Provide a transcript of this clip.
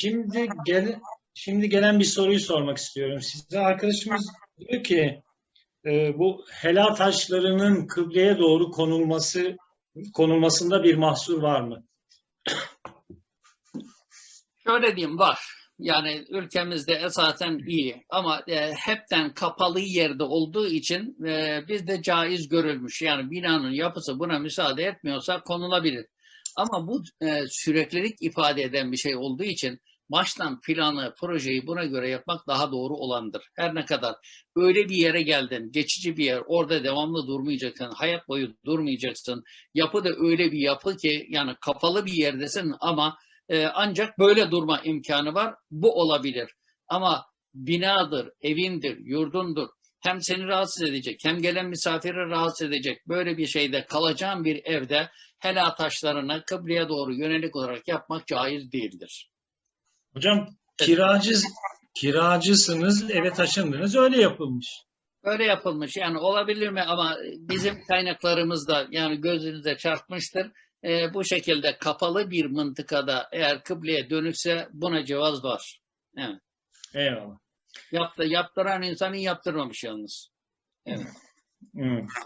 Şimdi gel şimdi gelen bir soruyu sormak istiyorum size. Arkadaşımız diyor ki e, bu helal taşlarının kıbleye doğru konulması konulmasında bir mahsur var mı? Şöyle diyeyim var. Yani ülkemizde esasen iyi ama e, hepten kapalı yerde olduğu için e, bizde caiz görülmüş. Yani binanın yapısı buna müsaade etmiyorsa konulabilir. Ama bu e, süreklilik ifade eden bir şey olduğu için baştan planı, projeyi buna göre yapmak daha doğru olandır. Her ne kadar öyle bir yere geldin, geçici bir yer, orada devamlı durmayacaksın, hayat boyu durmayacaksın. Yapı da öyle bir yapı ki yani kapalı bir yerdesin ama ee, ancak böyle durma imkanı var. Bu olabilir. Ama binadır, evindir, yurdundur. Hem seni rahatsız edecek, hem gelen misafiri rahatsız edecek. Böyle bir şeyde kalacağın bir evde helal taşlarını kıbleye doğru yönelik olarak yapmak caiz değildir. Hocam kiracı kiracısınız, eve taşındınız, öyle yapılmış. Öyle yapılmış. Yani olabilir mi ama bizim kaynaklarımızda yani gözünüze çarpmıştır. Ee, bu şekilde kapalı bir mıntıkada eğer kıbleye dönükse buna cevaz var. Evet. Eyvallah. Yaptı, yaptıran insanın yaptırmamış yalnız. Evet. Hı.